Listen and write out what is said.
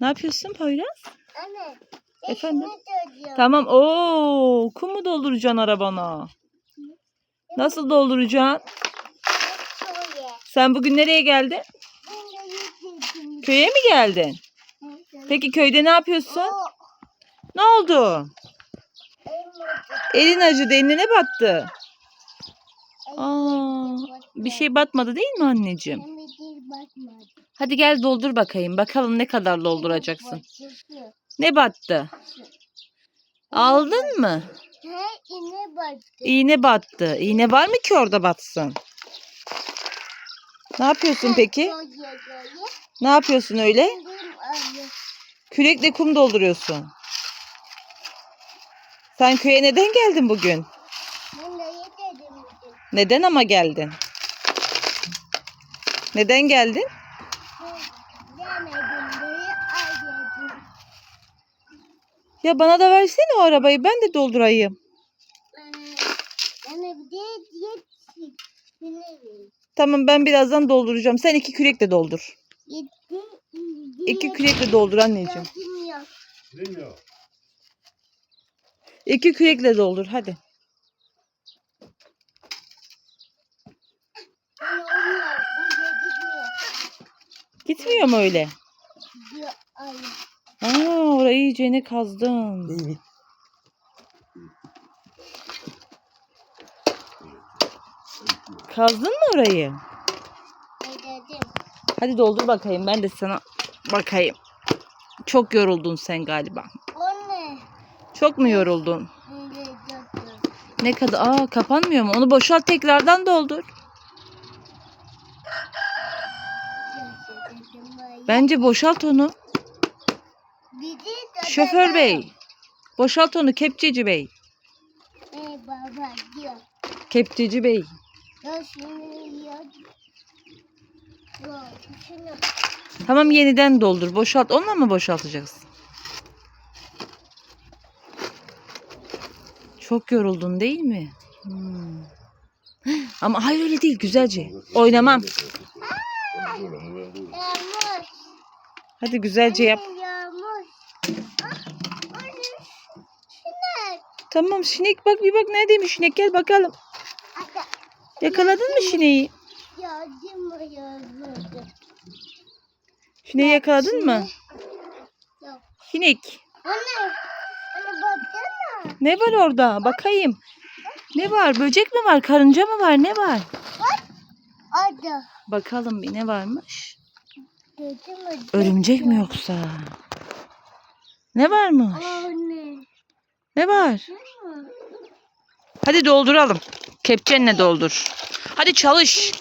Ne yapıyorsun Poyraz? Anne. Efendim? Tamam. Oo, kum mu dolduracaksın arabana? Nasıl dolduracaksın? Sen bugün nereye geldin? Köye mi geldin? Peki köyde ne yapıyorsun? Ne oldu? Elin acıdı, eline ne battı? Aa, bir şey batmadı değil mi anneciğim? Hadi gel doldur bakayım. Bakalım ne kadar dolduracaksın. Ne battı? Aldın mı? He iğne battı. İğne battı. İğne var mı ki orada batsın? Ne yapıyorsun peki? Ne yapıyorsun öyle? Kürekle kum dolduruyorsun. Sen köye neden geldin bugün? Neden ama geldin? Neden geldin? Ya bana da versene o arabayı ben de doldurayım. Vereyim? Tamam ben birazdan dolduracağım. Sen iki kürekle doldur. İki kürekle doldur anneciğim. İki kürekle doldur hadi. Gitmiyor mu öyle? Aa orayı iyicene kazdın. Kazdın mı orayı? Ne dedim? Hadi doldur bakayım ben de sana bakayım. Çok yoruldun sen galiba. O ne? Çok mu yoruldun? Ne? Ne kadar? Aa kapanmıyor mu? Onu boşalt tekrardan doldur. Bence boşalt onu. Şoför bey. Boşalt onu kepçeci bey. Ey baba diyor. Kepçeci bey. Tamam yeniden doldur. Boşalt. Onunla mı boşaltacaksın? Çok yoruldun değil mi? Hmm. Ama hayır öyle değil güzelce. Oynamam. Hadi güzelce yap. Yağmur. Ah. Tamam sinek bak bir bak neredeymiş sinek gel bakalım. Yakaladın mı sineği? Sineği yakaladın mı? Sinek. Ne var orada? Bakayım. Ne var? Böcek mi var? Karınca mı var? Ne var? Bakalım bir ne varmış? Örümcek mi yoksa? Ne varmış? Ne var? Hadi dolduralım. Kepçenle doldur. Hadi çalış.